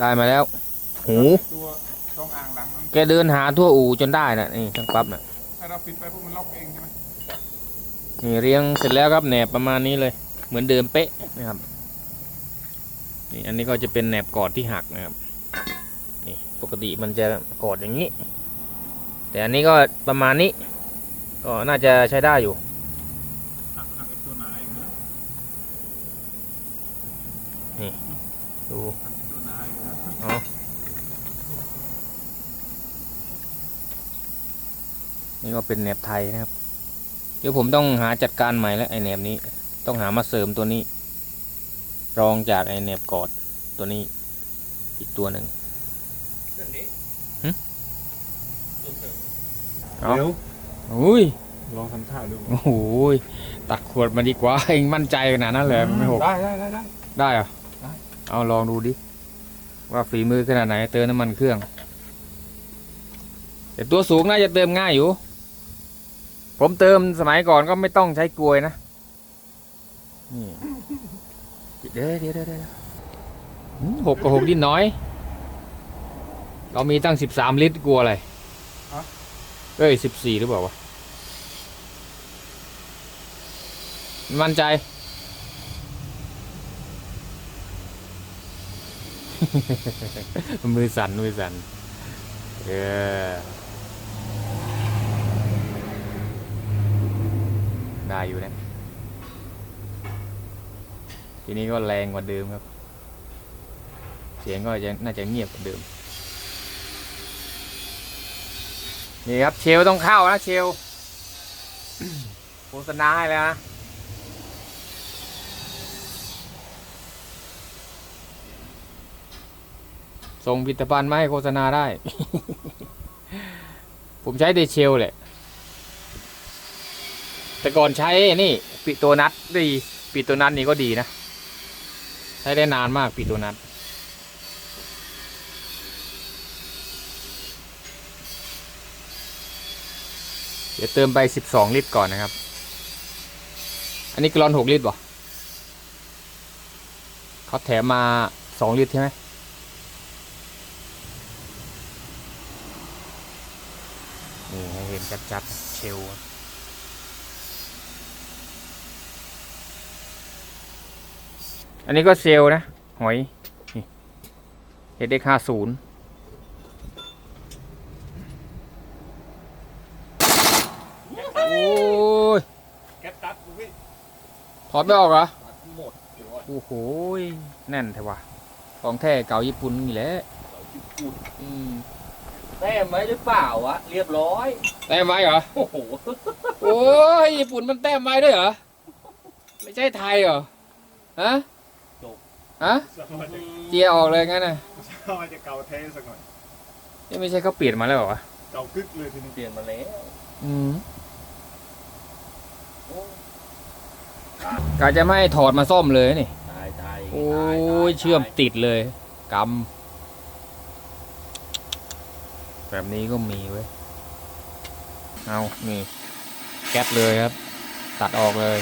ได้มาแล้ว หูตัวช่องอ่างหลังนั้นแกเดินหาทั่วอู่จนได้นะนี่ช่างปั๊บนะถ้าเราปิดไปพวกมันล็อกเองใช่ไหมนี่เรียงเสร็จแล้วครับแหนบประมาณนี้เลย เหมือนเดิมเป๊ะนะครับนี่อันนี้ก็จะเป็นแหนบกอดที่หักนะครับนี่ปกติมันจะกอดอย่างนี้ แต่อันนี้ก็ประมาณนี้ ก็น่าจะใช้ได้อยู่ หักหักไอ้ตัวหนาเองนะดูหักไอ้ตัวหนาเองนะเอานี่ก็เป็นแหนบไทยนะครับ เดี๋ยวผมต้องหาจัดการใหม่แล้วไอแหนบนี้ ต้องหามาเสริมตัวนี้ รองจากไอแหนบกอดตัวนี้ อีกตัวหนึ่งหึเอาเดี๋ยวอุ้ยลองทำท่าดูโอ้โหยตัดขวดมาดีกว่าเองมั่นใจขนาดนั้นเลยไม่หกได้ได้ได้ได้ได้เหรอได้ เอาลองดูดิ ว่าฝีมือขนาดไหนเติมน้ำมันเครื่อง แต่ตัวสูงน่าจะเติมง่ายอยู่ ผมเติมสมัยก่อนก็ไม่ต้องใช้กลวยนะนี่เดี๋ยวเดี๋ยวเดี๋ยวเดี๋ยวหืมหกกับหกนิดน้อย เรามีตั้งสิบสามลิตรกลัวอะไรเอ้ยสิบสี่หรือเปล่าวะ มั่นใจ มือสั่นมือสั่นเออได้อยู่นะ ทีนี้ก็แรงกว่าเดิมครับ เสียงก็จะน่าจะเงียบกว่าเดิม นี่ครับเชลต้องเข้านะเชลโฆษณาให้แล้วนะ ส่งผลิตภัณฑ์มาให้โฆษณาได้ ผมใช้เดเชลแหละ แต่ก่อนใช้นี่ปิโตนัทดีปิโตนัทนี่ก็ดีนะ ใช้ได้นานมากปิโตนัทเดี๋ยวเติมไป 12 ลิตรก่อนนะครับ อันนี้กลอน 6 ลิตรบ่เขาแถมมา 2 ลิตรใช่ไหม นี่ให้เห็นชัดๆเชลล์อันนี้ก็เซลล์นะ หอยเฮดเด็กห้าศูนย์โอ้ยแก๊สตัดดูพี่ถอดไม่ออกเหรอตัดหมดเดี๋ยวโอ้โหยแน่นแท้ว่ะของแท้เก่าญี่ปุ่นนี่แหละเราจิ้มพูดอืมแต้มไว้หรือเปล่าวะเรียบร้อย แต้มไว้เหรอ โอ้โหโอ้ยญี่ปุ่นมันแต้มไว้ด้วยเหรอ ไม่ใช่ไทยเหรอ ฮะจบ ฮะสมัยจะเจียออกเลยงั้นน่ะสมัยจะเกาเทสักหน่อยนี่ไม่ใช่เขาเปลี่ยนมาแล้วเหรอวะเกากึกเลยทีนี้เปลี่ยนมาแล้วอืมโอ้กาจะไม่ให้ถอดมาซ่อมเลยนี่ ตายตายโอ้ตายยตายเชื่อมติดเลยกำ แบบนี้ก็มีเว้ย เอานี่แก๊สเลยครับ ตัดออกเลย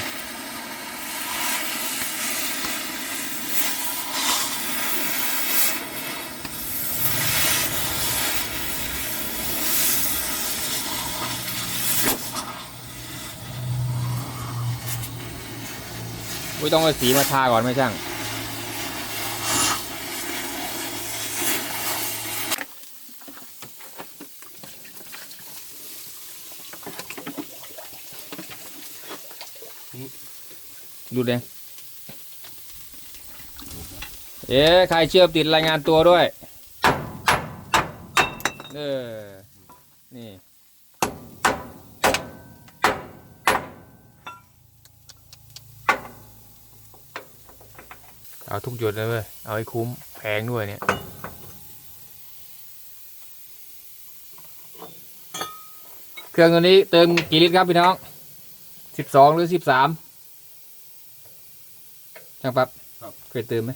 อุ้ยต้องเอาสีมาทาก่อนไหมช่าง ดูเด้เอ๊ะใครเชื่อมติดรายงานตัวด้วยเออนี่เอาทุกหยดเลยเว้ย เอาให้คุ้มแพงด้วยเนี่ย เครื่องตัวนี้เติมกี่ลิตรครับพี่น้องสิบสองหรือสิบสาม ช่างปั๊บเคยเติมไหม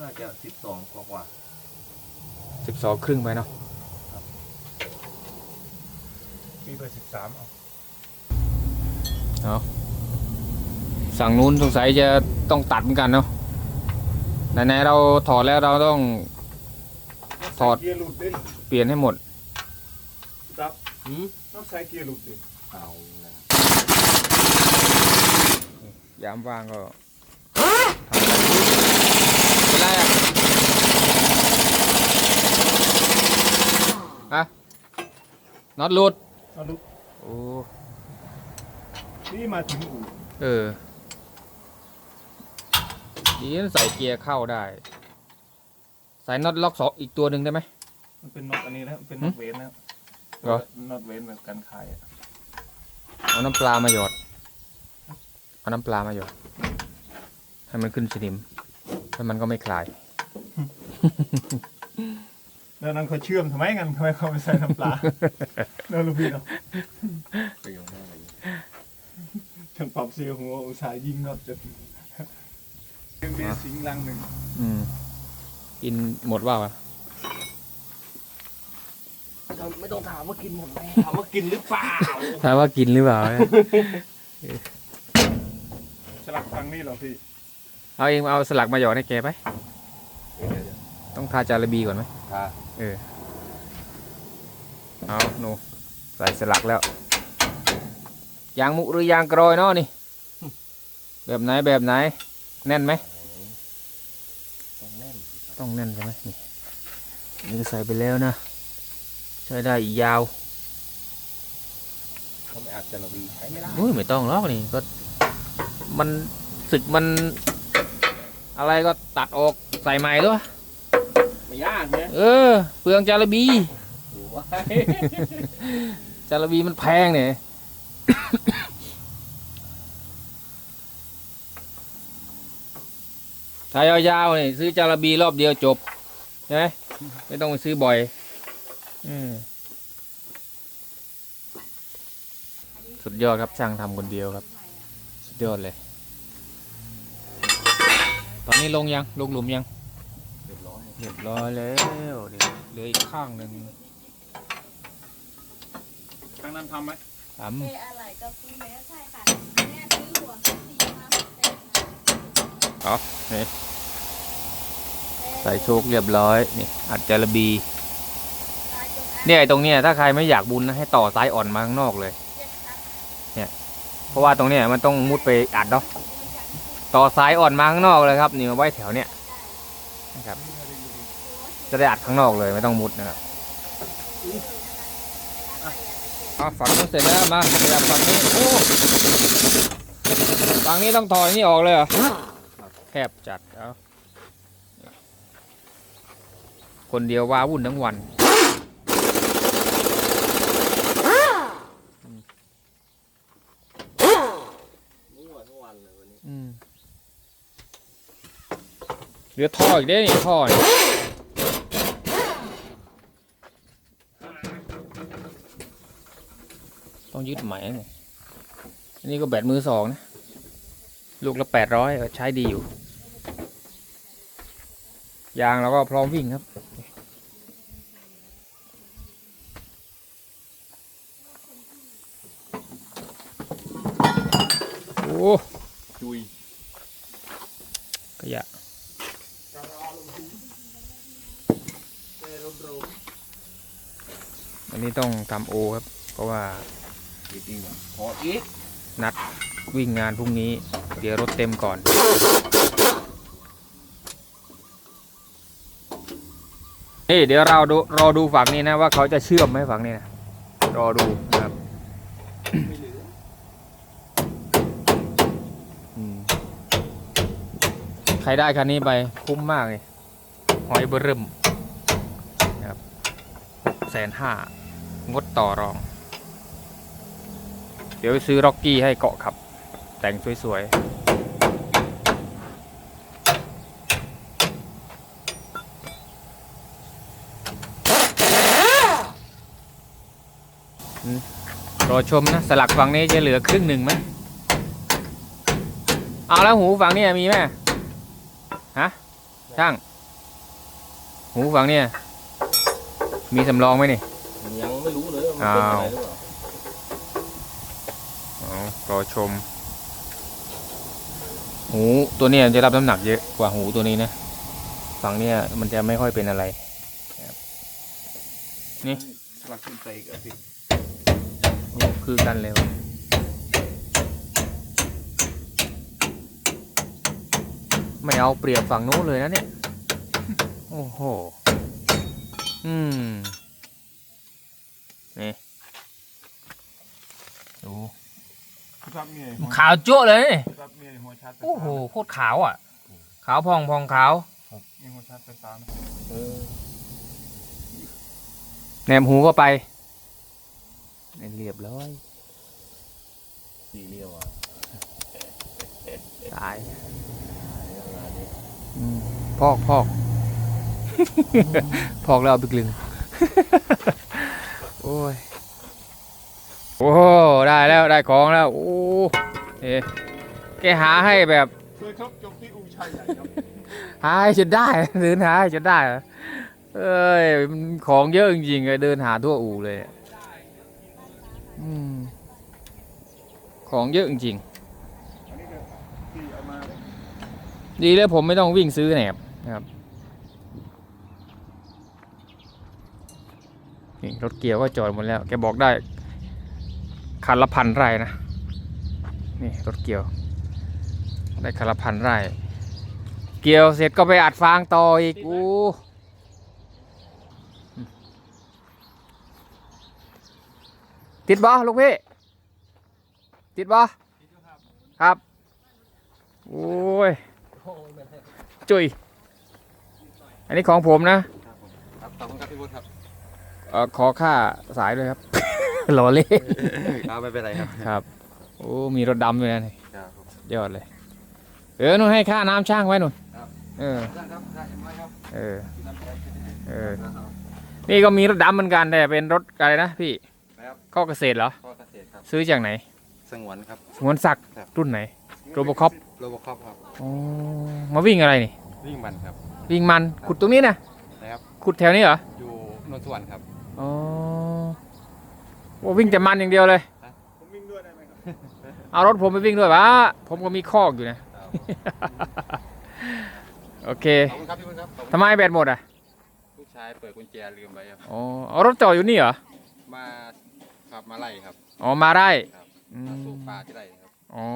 น่าจะสิบสองกว่า สิบสองครึ่งไปเนาะปีไปสิบสามเอาสั่งนู้นสงสัยจะต้องตัดเหมือนกันเนาะไหนๆเราถอดแล้วเราต้อง ถอด เกียร์หลุดดิเปลี่ยนให้หมด ครับหืมต้องใช้เกียร์หลุดดิเอานะยามว่างก็ทำอะไรเป็นไรอะ อะน็อตหลุดเอาลุกโอ้นี่มาถึงอู่เออ ดีนะใส่เกียร์เข้าได้ ใส่น็อตล็อกสองอีกตัวหนึ่งได้ไหม มันเป็นน็อตอันนี้นะเป็นน็อตเวนนะเหรอ น็อตเวนแบบกันคายอะเอาน้ำปลามาหยอด เอาน้ำปลามาหยอด ให้มันขึ้นสนิมแล้วมันก็ไม่คลาย แล้วนั้นเขาเชื่อมทำไมกันทำไมเขาไม่ใส่น้ำปลาเนอะลูกพี่เนาะไปอยู่ข้างในช่างปรับเสียหัวอุตส่าห์ยิงน็อตจนยังมีสิงลังหนึ่งอืมกินหมดว่าวะไม่ต้องถามว่ากินหมดไหมถามว่ากินหรือเปล่าถามว่ากินหรือเปล่าสลักฟังนี่เหรอพี่ เอาเองเอาสลักมาหยอดให้แกไป ต้องทาจาระบีก่อนไหม ค่ะเออเอาหนูใส่สลักแล้วยางมุหรือยางกรอยเนาะนี่ แบบไหนแบบไหน แน่นไหมต้องแน่นต้องแน่นใช่ไหมนี่นี่ก็ใส่ไปแล้วนะ ใช้ได้อีกยาวเขาไม่อาจจะระบีใช้ไม่ได้อุ้ยไม่ต้องหรอกนี่ก็มันสึกมัน อะไรก็ตัดออกใส่ใหม่ด้วย ไม่ยากเนี่ยเออ เปลืองจาระบีดูว่าจาระบีมันแพงเนี่ย ถ้ายาวๆนี่ซื้อจาระบีรอบเดียวจบใช่ไหมไม่ต้องไปซื้อบ่อย อืมสุดยอดครับช่างทำคนเดียวครับ สุดยอดเลย ตอนนี้ลงยัง ลงหลุมยังเรียบร้อย เรียบร้อยแล้วเดี๋ยวเหลืออีกข้างหนึ่งทางนั้นทำไหมทำ เทอะไรกับคุณแม่ใช่ค่ะแม่ซื้อหัวสีมาแต่งนะอ๋อนี่ใส่โชคเรียบร้อย นี่ อัดจาระบี ลายจงอางเนี่ยไอ้ตรงเนี้ยถ้าใครไม่อยากบุญนะให้ต่อสายอ่อนมาข้างนอกเลย เจ็ดครับเพราะว่าตรงเนี้ยมันต้องมุดไปอัดเนาะ ต่อสายอ่อนมาข้างนอกเลยครับ นี่มาไว้แถวเนี้ยนะครับ จะได้อัดข้างนอกเลยไม่ต้องมุดนะครับฝั่งนู้นเสร็จแล้วมาขยับฝั่งนี้โอ้ฝั่งนี้ต้องถอดนี่ออกเลยเหรอแคบจัดเอาคนเดียวว้าวุ่นทั้งวันมั่วทั้งวันเหลือท่ออีกเด้นี่ท่อนี่ ต้องยึดใหม่นะเนี่ยอันนี้ก็แบตมือสองนะ ลูกละแปดร้อยใช้ดีอยู่ ยางเราก็พร้อมวิ่งครับ โอ้จุยขยะอันนี้ต้องทำโอครับ เพราะว่า จริงๆว่ะพออีกนัดวิ่งงานพรุ่งนี้ เดี๋ยวรถเต็มก่อน นี่เดี๋ยวเราดูรอดูฝั่งนี้นะ ว่าเขาจะเชื่อมไหมฝั่งนี้นะ รอดูนะครับใครได้คันนี้ไปคุ้มมากเลยหอยเบอร์เริ่มนะครับแสนห้างดต่อรอง เดี๋ยวไปซื้อร็อกกี้ให้เกาะขับ แต่งสวยๆ รอชมนะ สลักฝั่งนี้จะเหลือครึ่งหนึ่งไหมเอาแล้วหูฝั่งนี่ยมีไหมฮะช่าง หูฝั่งนี่ยมีสำรองไหมนี่ ยังไม่รู้เลยว่ามันเป็นอะไรหรือเปล่า รอชม หูตัวเนี้ยจะรับน้ำหนักเยอะกว่าหูตัวนี้นะฝั่งเนี้ยมันจะไม่ค่อยเป็นอะไรนะครับนี่สลักขึ้นใส่กับพี่โอ้คือกันเลยวะไม่เอาเปรียบฝั่งนู้นเลยนะเนี่ย โอ้โห อืม นี่ ดูครับเมีย ขาวจั่วะเลยครับเมียหัวชาร์จไฟฟ้าโอ้โหโคตรขาวอะ ขาวพองพองขาวมีหัวชาร์จไฟฟ้าไหมเออแหนมหูก็ไปเรียบร้อยสีเรียวอะตายงานนี้อืมพอกพอกพอกแล้วเอาไปกลึง โอ้ย โอ้ได้แล้วได้ของแล้วโอ้เอ๊ะแกหาให้แบบช่วยครับจบที่อูชัยใหญ่ครับหาให้จนได้ เดินหาให้จนได้เหรอเอ้ยมันของเยอะจริงๆเลยเดินหาทั่วอู่เลยอะอืมของเยอะจริงอันนี้ก็ที่เอามาๆดีแล้วผมไม่ต้องวิ่งซื้อแหนบนะครับนี่รถเกียร์ก็จอดหมดแล้ว แกบอกได้ คันละพันไร่นะ นี่รถเกี่ยว ได้คันละพันไร่ เกี่ยวเสร็จก็ไปอัดฟางต่ออีกอู้ติดบ่ลูกพี่ ติดบ่ครับ โอ้ยจุยอันนี้ของผมนะ ครับขอบคุณครับพี่วุฒิครับ เออขอค่าสายด้วยครับห ล่อเล่ครับไม่เป็นไรครับครับ โอ้มีรถดำด้วยนะนี่ครับยอดเลย เออนุ่นให้ค่าน้ำช่างไว้นุ่นครับเออได้ครับได้เห็นไหมครับเออน้ำใจเออนี่ก็มีรถดำเหมือนกันแต่เป็นรถอะไรนะพี่นะครับข้อเกษตรเหรอข้อเกษตรครับ ซื้อจากไหนสงวนครับ สงวนศักดิ์ครับ รุ่นไหนโรบคอปโรบคอปครับ อ๋อมาวิ่งอะไรนี่ วิ่งมันครับ วิ่งมันขุดตรงนี้นะนะครับ ขุดแถวนี้เหรออยู่นนทสวรรค์ครับ อ๋อ โอ้วิ่งแต่มันอย่างเดียวเลย ผมวิ่งด้วยได้ไหมครับเอารถผมไปวิ่งด้วยวะผมก็มีคอกอยู่นะ โอเคขอบคุณครับพี่วุฒิครับขอบคุณทำไมแบตหมดอะลูกชายเปิดกุญแจลืมไว้ครับ อ๋อเอารถจอดอยู่นี่เหรอ มาขับมาไล่ครับอ๋อ มาได้ครับอืมามสู้ปลาที่ไร่ครับ อ๋อ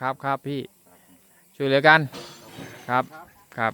ครับครับพี่ ช่วยเหลือกัน ครับ ครับ